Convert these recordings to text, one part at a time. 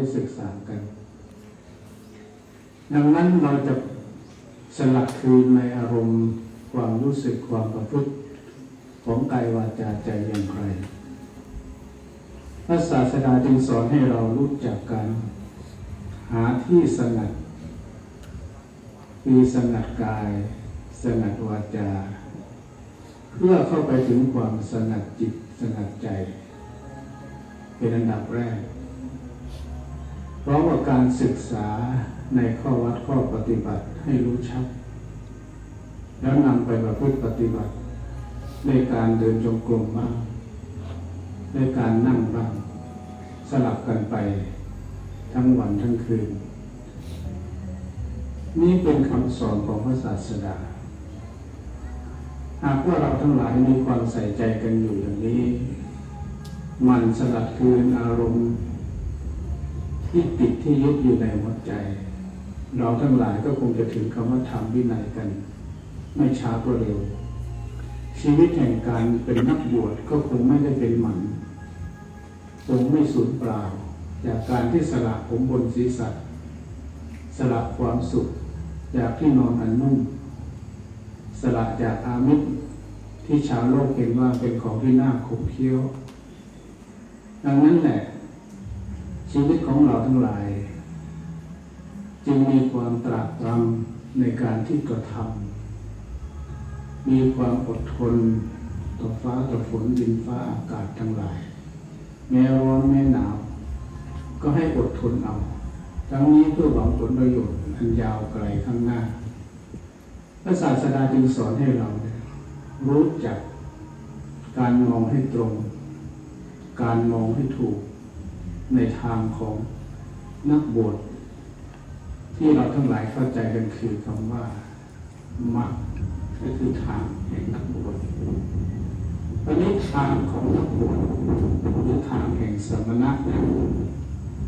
ได้ศึกษากัน ดังนั้นเราจะสลัดคืนในอารมณ์ความรู้สึกความประพฤติของกายวาจาใจอย่างไร พระศาสดาจึงสอนให้เรารู้จักการหาที่สงัดคือสงัดกาย สงัดวาจา เพื่อเข้าไปถึงความสงัดจิตสงัดใจ เป็นอันดับแรก พราะว่าการศึกษาในข้อวัดข้อปฏิบัติให้รู้ชัด แล้วนำไปประพฤติปฏิบัติ ในการเดินจงกรมบ้างในการนั่งบ้างสลับกันไปทั้งวันทั้งคืน นี่เป็นคำสอนของพระศาสดา หากว่าเราทั้งหลายมีความใส่ใจกันอยู่อย่างนี้ มันสลัดคืนอารมณ์ ที่ติดที่ยึดอยู่ในหัวใจ เราทั้งหลายก็คงจะถึงคำว่าธรรมวินัยกัน ไม่ช้าก็เร็ว ชีวิตแห่งการเป็นนักบวชก็คงไม่ได้เป็นหมันคงไม่สูญเปล่า จากการที่สละผมบนศีรษะสละความสุข จากที่นอนอันนุ่ม สละจากอามิตรที่ชาวโลกเห็นว่าเป็นของที่น่าขบเคี้ยว ดังนั้นแหละ ชีวิตของเราทั้งหลาย จึงมีความตรากตรำในการที่กระทำมีความอดทนต่อฟ้าต่อฝนดินฟ้าอากาศทั้งหลาย แม้ร้อนแม้หนาว ก็ให้อดทนเอาทั้งนี้เพื่อหวังผลประโยชน์อันยาวไกลข้างหน้าพระศาสดาจึงสอนให้เรา รู้จักการมองให้ตรง การมองให้ถูก ในทางของนักบวชที่เราทั้งหลายเข้าใจกันคือคำว่ามักก็คือทางแห่งนักบวชอันนี้ทางของนักบวชหรือทางแห่งสมณะเนี่ย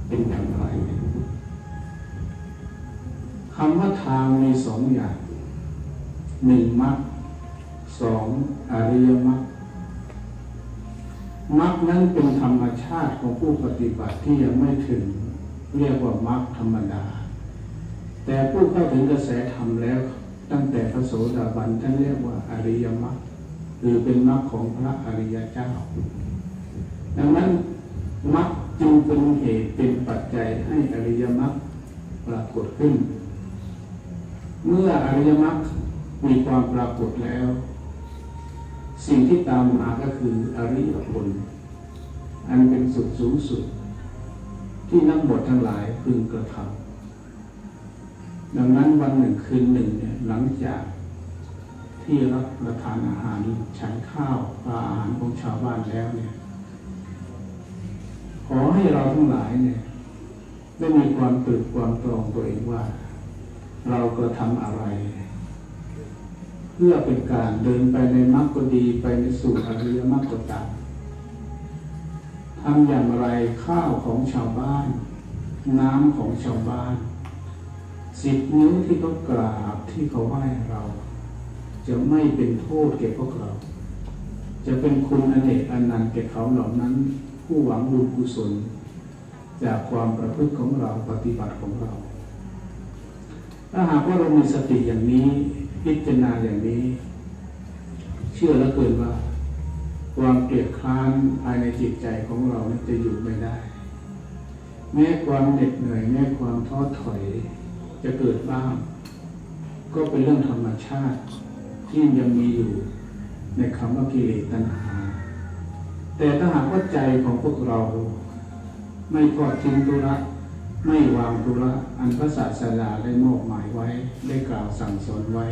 เป็นอย่างไรคำว่าทางมีสองอย่างหนึ่งมักสองอริยมรรค มรรคนั้นเป็นธรรมชาติของผู้ปฏิบัติที่ยังไม่ถึงเรียกว่ามรรคธรรมดา แต่ผู้เข้าถึงกระแสธรรมแล้ว ตั้งแต่พระโสดาบันท่านเรียกว่าอริยมรรคหรือเป็นมรรคของพระอริยเจ้า ดังนั้นมรรคจึงเป็นเหตุเป็นปัจจัยให้อริยมรรคปรากฏขึ้น เมื่ออริยมรรคมีความปรากฏแล้ว สิ่งที่ตามมาก็คืออริยผลอันเป็นสุดสูงสุด ที่นักบวชทั้งหลายพึงกระทำดังนั้นวันหนึ่งคืนหนึ่งเนี่ยหลังจากที่รับประทานอาหารฉันข้าวปลาอาหารของชาวบ้านแล้วเนี่ยขอให้เราทั้งหลายเนี่ย ได้มีความตื่นความตรองตัวเองว่า เราก็ทำอะไร เพื่อเป็นการเดินไปในมรรคก็ดีไปในสู่อริยมรรคก็ตามทำอย่างไรข้าวของชาวบ้าน น้ำของชาวบ้านสิบนิ้วที่เขากราบที่เขาไหว้เรา จะไม่เป็นโทษแก่พวกเรา จะเป็นคุณอเนกอนันต์แก่เขาเหล่านั้น ผู้หวังบุญกุศล จากความประพฤติของเราปฏิบัติของเรา ถ้าหากว่าเรามีสติอย่างนี้ พิจารณาอย่างนี้ เชื่อแล้วเกินว่า ความเกลียดคร้านภายในจิตใจของเรานั้นจะอยู่ไม่ได้ แม้ความเหน็ดเหนื่อยแม้ความท้อถอยจะเกิดบ้าง ก็เป็นเรื่องธรรมชาติที่ยังมีอยู่ในคำว่ากิเลสตัณหา แต่ถ้าหากว่าใจของพวกเรา ไม่ทอดทิ้งตุระไม่วางตุระอันพระศาสดาได้มอบหมายไว้ได้กล่าวสั่งสอนไว้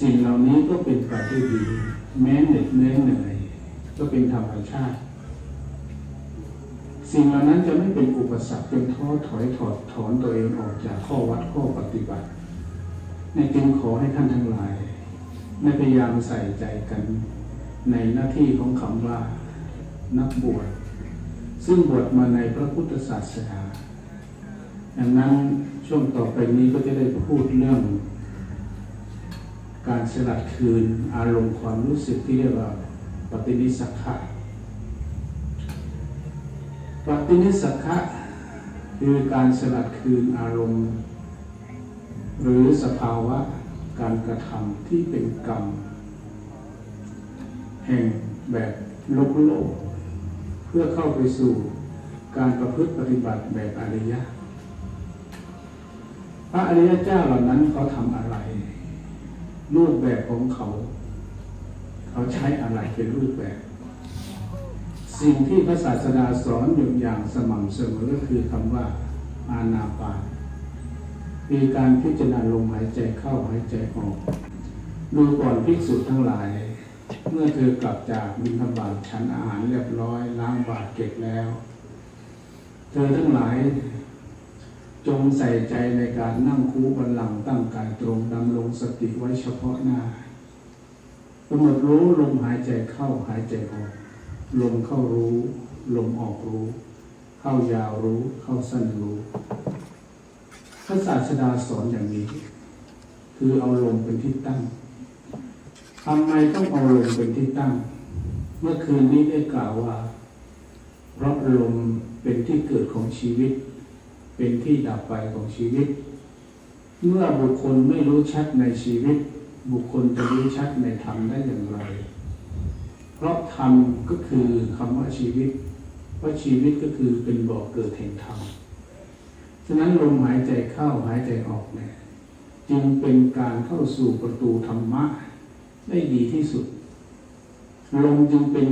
สิ่งเหล่านี้ก็เป็นไปได้ดี แม้เหน็ดเหนื่อยเหนื่อยก็เป็นธรรมชาติ สิ่งเหล่านั้นจะไม่เป็นอุปสรรคเป็นท้อถอยถอดถอนตัวเองออกจากข้อวัดข้อปฏิบัติ ในจึงขอให้ท่านทั้งหลายได้พยายามใส่ใจกันในหน้าที่ของคำว่านักบวชซึ่งบวชมาในพระพุทธศาสนาดังนั้นช่วงต่อไปนี้ก็จะได้พูดเรื่อง การสลัดคืนอารมณ์ความรู้สึกที่เรียกว่าปฏินิสักขะปฏินิสักขะคือการสลัดคืนอารมณ์ หรือสภาวะการกระทำที่เป็นกรรม แห่งแบบโลกโลก เพื่อเข้าไปสู่การประพฤติปฏิบัติแบบอริยะ พระอริยเจ้าเหล่านั้นเขาทำอะไร รูปแบบของเขา เขาใช้อะไรเป็นรูปแบบ สิ่งที่พระศาสดาสอนอยู่อย่างสม่ำเสมอก็คือคำว่าอานาปานคือการพิจารณาลมหายใจเข้าหายใจออกดูก่อนภิกษุทั้งหลาย เมื่อเธอกลับจากบิณฑบาตฉันอาหารเรียบร้อยล้างบาตรเก็บแล้ว เธอทั้งหลาย จงใส่ใจในการนั่งคูบันหลังตั้งกายตรงดำรงสติไว้เฉพาะหน้ากำหนดรู้ลมหายใจเข้าหายใจออกลมเข้ารู้ลมออกรู้ เข้ายาวรู้เข้าสั้นรู้พระศาสดาสอนอย่างนี้ คือเอาลมเป็นที่ตั้งทำไมต้องเอาลมเป็นที่ตั้ง เมื่อคืนนี้ได้กล่าวว่า เพราะลมเป็นที่เกิดของชีวิต เป็นที่ดับไปของชีวิต เมื่อบุคคลไม่รู้ชัดในชีวิต บุคคลจะรู้ชัดในธรรมได้อย่างไร เพราะธรรมก็คือคำว่าชีวิตเพราะชีวิตก็คือเป็นบ่อเกิดแห่งธรรมฉะนั้นลมหายใจเข้าหายใจออกเนี่ยจึงเป็นการเข้าสู่ประตูธรรมะได้ดีที่สุดลมจึงเป็น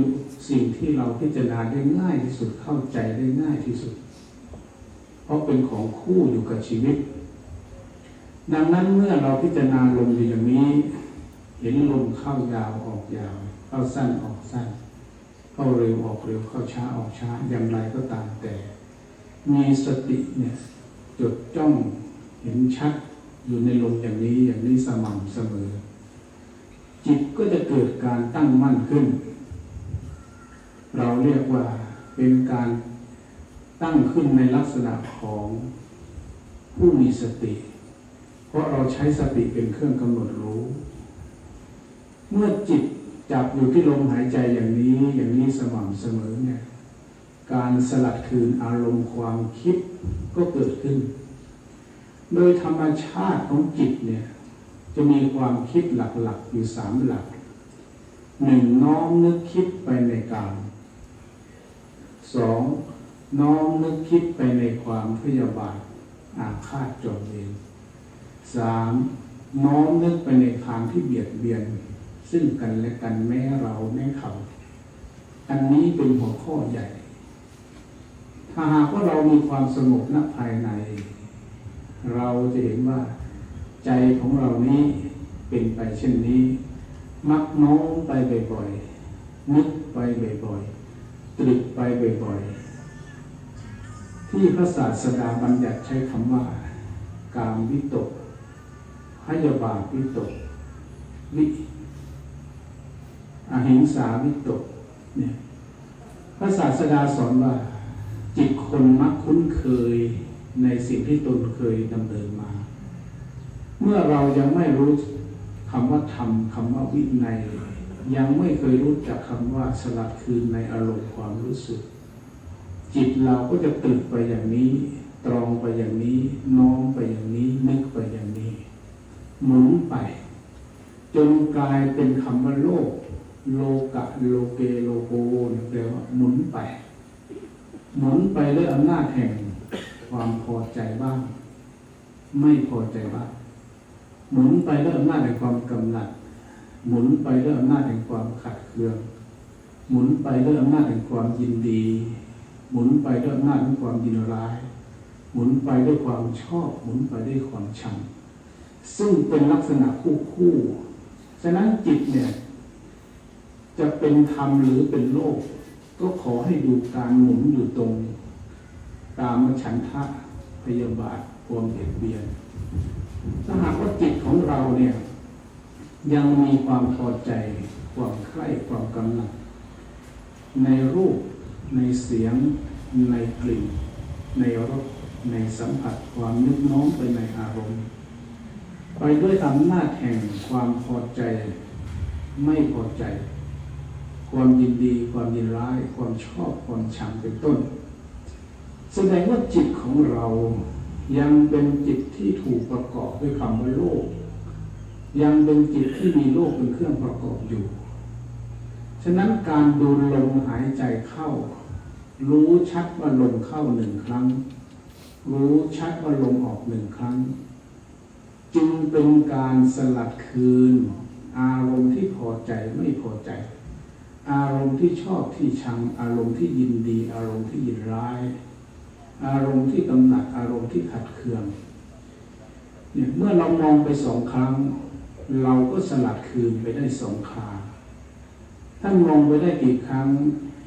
สิ่งที่เราพิจารณาได้ง่ายที่สุดเข้าใจได้ง่ายที่สุด เพราะเป็นของคู่อยู่กับชีวิต ดังนั้นเมื่อเราพิจารณาลมอยู่อย่างนี้ เห็นลมเข้ายาวออกยาว เข้าสั้นออกสั้น เข้าเร็วออกเร็วเข้าช้าออกช้าอย่างไรก็ตามแต่ มีสติเนี่ยจดจ้องเห็นชัดอยู่ในลมอย่างนี้อย่างนี้สม่ำเสมอ จิตก็จะเกิดการตั้งมั่นขึ้น เราเรียกว่าเป็นการ ตั้งขึ้นในลักษณะของผู้มีสติ เพราะเราใช้สติเป็นเครื่องกำหนดรู้ เมื่อจิตจับอยู่ที่ลมหายใจอย่างนี้อย่างนี้สม่ำเสมอเนี่ยการสลัดคืนอารมณ์ความคิดก็เกิดขึ้น โดยธรรมชาติของจิตเนี่ยจะมีความคิดหลักๆ อยู่สามหลักหนึ่งน้อมนึกคิดไปในกามสอง น้อมนึกคิดไปในความพยาบาทอาฆาตจองเวรสามน้อมนึกไปในทางที่เบียดเบียน ซึ่งกันและกันแม้เราแม้เขา อันนี้เป็นหัวข้อใหญ่ ถ้าหากว่าเรามีความสงบณภายใน เราจะเห็นว่าใจของเรานี้เป็นไปเช่นนี้ มักน้อมไปบ่อยๆนึกไปบ่อยๆตรึกไปบ่อยๆ ที่พระศาสดาบัญญัติใช้คำว่า กามวิตกพยาบาทวิตก วิอหิงสาวิตก เนี่ย พระศาสดาสอนว่า จิตคนมักคุ้นเคยในสิ่งที่ตนเคยดำเนินมา เมื่อเรายังไม่รู้คำว่าธรรมคำว่าวิในยยังไม่เคยรู้จักคำว่าสลัดคืนในอารมณ์ความรู้สึก จิตเราก็จะตรึกไปอย่างนี้ ตรองไปอย่างนี้ น้อมไปอย่างนี้ นึกไปอย่างนี้ หมุนไป จนกลายเป็นคำว่าโลก โลกะโลเกโลโกนแปลว่าหมุนไป หมุนไปด้วยอำนาจแห่งความพอใจบ้าง ไม่พอใจบ้าง หมุนไปด้วยอำนาจแห่งความกำหนัด หมุนไปด้วยอำนาจแห่งความขัดเคือง หมุนไปด้วยอำนาจแห่งความยินดี หมุนไปด้วยอำนาจแห่งความยินร้าย หมุนไปด้วยความชอบ หมุนไปด้วยความชัง ซึ่งเป็นลักษณะคู่คู่ฉะนั้นจิตเนี่ย จะเป็นธรรมหรือเป็นโลก ก็ขอให้ดูการหมุนอยู่ตรง ตามฉันทะพยาบาทความเบียดเบียนถ้าหากว่าจิตของเราเนี่ย ยังมีความพอใจ ความใคร่ความกำหนัดในรูป ในเสียง ในกลิ่น ในรสในสัมผัสความนึกน้อมไปในอารมณ์ ไปด้วยอำนาจแห่งความพอใจ ไม่พอใจ ความยินดีความยินร้าย ความชอบความชังเป็นต้น แสดงว่าจิตของเรายังเป็นจิตที่ถูกประกอบด้วยคำว่าโลก ยังเป็นจิตที่มีโลกเป็นเครื่องประกอบอยู่ ฉะนั้นการดูลมหายใจเข้า รู้ชัดว่าลมเข้าหนึ่งครั้ง รู้ชัดว่าลมออกหนึ่งครั้ง จึงเป็นการสลัดคืน อารมณ์ที่พอใจไม่พอใจ อารมณ์ที่ชอบที่ชัง อารมณ์ที่ยินดี อารมณ์ที่ยินร้าย อารมณ์ที่กำหนัดอารมณ์ที่ขัดเคืองเนี่ยเมื่อเรามองไปสองครั้ง เราก็สลัดคืนไปได้สองคราท่านมองไปได้กี่ครั้ง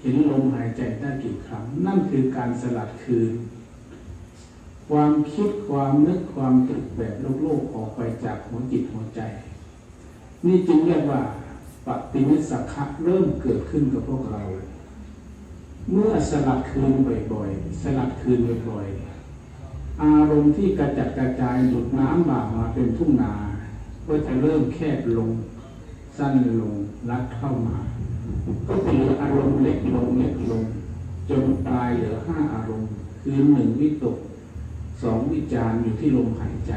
เห็นลมหายใจได้กี่ครั้ง นั่นคือการสลัดคืน ความคิดความนึกความตรึกแบบโลกโลกออกไปจากหัวจิตหัวใจ นี่จึงเรียกว่าปฏิวิสัขะเริ่มเกิดขึ้นกับพวกเรา เมื่อสลัดคืนบ่อยๆ สลัดคืนบ่อยๆ อารมณ์ที่กระจัดกระจายหยุดน้ำบ่ามาเป็นทุ่งนา ก็จะเริ่มแคบลง สั้นลงรัดเข้ามา ก็เหลืออารมณ์เล็กลงเล็กลง จนตายเหลือห้าอารมณ์ คือหนึ่งวิตกสองวิจารอยู่ที่ลมหายใจ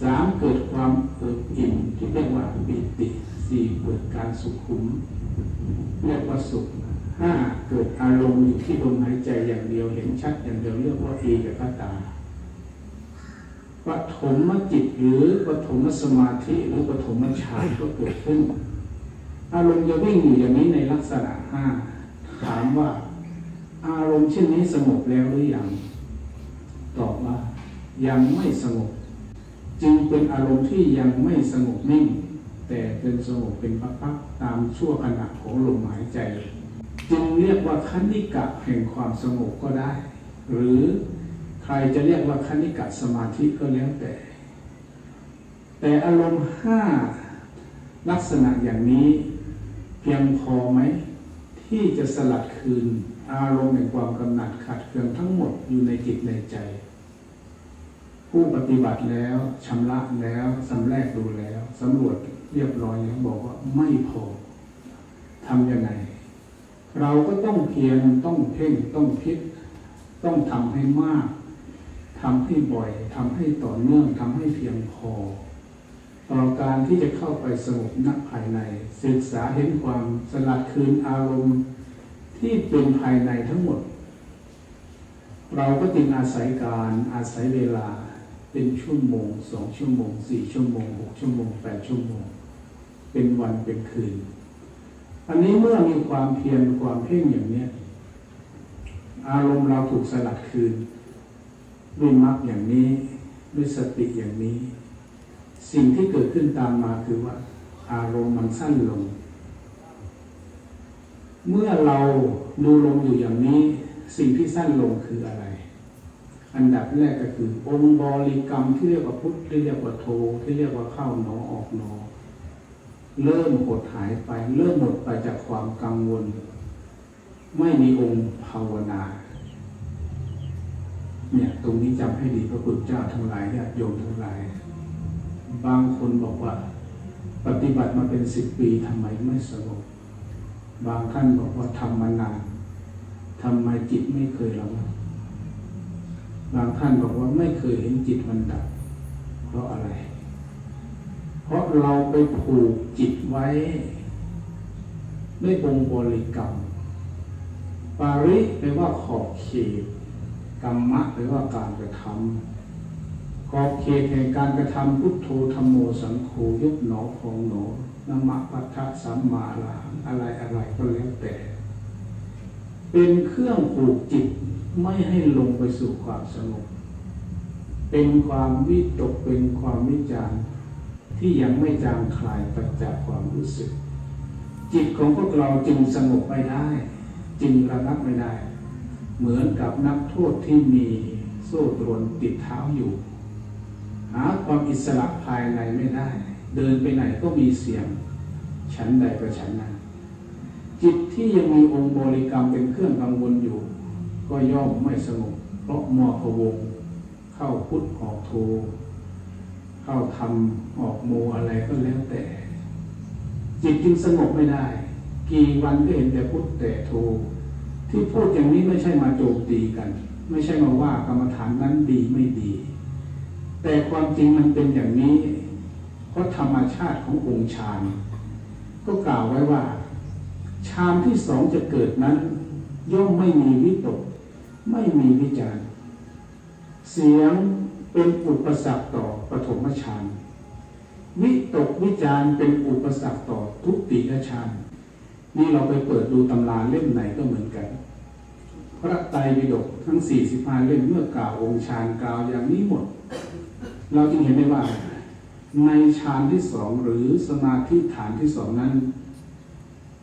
สามเกิดความเอิบอิ่มที่เรียกว่าปิติสี่เกิดการสุขุมเรียกว่าสุขห้าเกิดอารมณ์อยู่ที่ลมหายใจอย่างเดียวเห็นชัดอย่างเดียวเรียกว่าเอกคตาปฐมจิตหรือปฐมสมาธิหรือปฐมฌานก็เกิดขึ้น อารมณ์จะวิ่งอยู่อย่างนี้ในลักษณะห้าถามว่า อารมณ์เช่นนี้สงบแล้วหรือยังตอบว่า ยังไม่สงบ จึงเป็นอารมณ์ที่ยังไม่สงบนิ่ง แต่เป็นสงบเป็นพักๆตามชั่วขณะของลมหายใจ จึงเรียกว่าคณิกะแห่งความสงบก็ได้ หรือใครจะเรียกว่าคณิกะสมาธิก็แล้วแต่ แต่อารมณ์ห้าลักษณะอย่างนี้ พียงพอไหมที่จะสลัดคืน อารมณ์แห่งความกำหนัดขัดเคืองทั้งหมดอยู่ในจิตในใจ ผู้ปฏิบัติแล้วชำระแล้วสำแรกดูแล้วสำรวจเรียบร้อยแล้วบอกว่าไม่พอทำยังไง เราก็ต้องเพียรต้องเพ่งต้องพิษต้องทำให้มากทำให้บ่อยทำให้ต่อเนื่องทำให้เพียงพอ ต่อการที่จะเข้าไปสงบนักภายใน ศึกษาเห็นความสลัดคืนอารมณ์ที่เป็นภายในทั้งหมด เราก็จึงอาศัยการอาศัยเวลาเป็นชั่วโมงสองชั่วโมงสี่ชั่วโมงหกชั่วโมงแปดชั่วโมง เป็นวันเป็นคืน อันนี้เมื่อมีความเพียรความเพ่งอย่างเนี้ยอารมณ์เราถูกสลัดคืน ด้วยมรรคอย่างนี้ด้วยสติอย่างนี้ สิ่งที่เกิดขึ้นตามมาคือว่า อารมณ์มันสั้นลง เมื่อเราดูลมอยู่อย่างนี้ สิ่งที่สั้นลงคืออะไร อันดับแรกก็คือ องค์บริกรรมที่เรียกว่าพุทธที่เรียกว่าโทที่เรียกว่าเข้าหนอออกหนอ เริ่มหดหายไป เริ่มหมดไปจากความกังวล ไม่มีองค์ภาวนาเนี่ยตรงนี้จำให้ดีพระคุณเจ้าทั้งหลายญาติโยมทั้งหลาย บางคนบอกว่า ปฏิบัติมาเป็นสิบปีทำไมไม่สงบบางท่านบอกว่าทำมานานทำไมจิตไม่เคยระงับบางท่านบอกว่าไม่เคยเห็นจิตมันดับ เพราะอะไร เพราะเราไปผูกจิตไว้ด้วยองค์บริกรรม ปาริแปลว่าขอบเขตกรรมะแปลว่าการกระทำ ขอบเขตแห่งการกระทำพุทโธธรรมโมสังโฆยุบหนอพองหนอนมะพัทธะสัมมาลาอะไรอะไรก็แล้วแต่ เป็นเครื่องผูกจิตไม่ให้ลงไปสู่ความสงบเป็นความวิตกเป็นความวิจารณ์ที่ยังไม่จางคลายไปจากความรู้สึก จิตของพวกเราจึงสงบไม่ได้ จึงระงับไม่ได้ เหมือนกับนักโทษที่มีโซ่ตรวนติดเท้าอยู่าความอิสระภายในไม่ได้ เดินไปไหนก็มีเสียงฉันใดก็ฉันนั้น จิตที่ยังมีองค์บริกรรมเป็นเครื่องกังวลอยู่ ก็ย่อมไม่สงบเพราะมัวพวง เข้าพุทธออกโท เข้าทำออกโมอะไรก็แล้วแต่ จิตจึงสงบไม่ได้ กี่วันก็เห็นแต่พุทธแต่โท ที่พูดอย่างนี้ไม่ใช่มาโจมตีกัน ไม่ใช่มาว่ากรรมฐานนั้นดีไม่ดี แต่ความจริงมันเป็นอย่างนี้ เพราะธรรมชาติขององค์ฌานก็กล่าวไว้ว่าฌานที่สองจะเกิดนั้น ย่อมไม่มีวิตก ไม่มีวิจารเสียงเป็นอุปสรรคต่อปฐมฌานวิตกวิจารเป็นอุปสรรคต่อทุติยฌานนี่เราไปเปิดดูตำราเล่มไหนก็เหมือนกัน พระไตรปิฎกทั้ง 45 เล่มเมื่อกล่าวองค์ฌานกล่าวอย่างนี้หมด เราจึงเห็นได้ว่า ในฌานที่สองหรือสมาธิฐานที่สองนั้น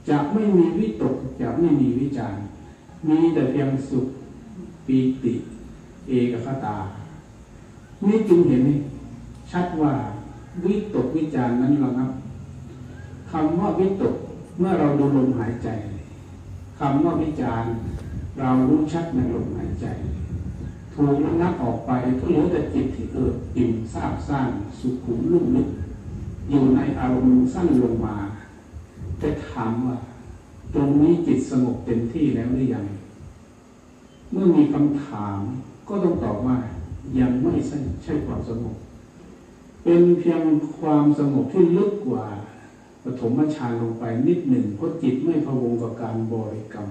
จะไม่มีวิตกจะไม่มีวิจารมีแต่เพียงสุขปีติ เอกคตา นี่จึงเห็นชัดว่าวิตกวิจารนั้นเรานับคำว่าวิตกเมื่อเราดูลมหายใจคำว่าวิจารเรารู้ชัดในลมหายใจ ถูกระงับออกไปก็เหลือแต่จิตที่เอิบอิ่มซาบซ่านสุขุมลุ่มลึกอยู่ในอารมณ์สั้นลงมาแต่ถามว่า ตรงนี้จิตสงบเต็มที่แล้วหรือยัง เมื่อมีคำถามก็ต้องตอบว่า ยังไม่ใช่ใช่ความสงบ เป็นเพียงความสงบที่ลึกกว่าปฐมฌานลงไปนิดหนึ่งเพราะจิตไม่พะวงกับการบริกรรม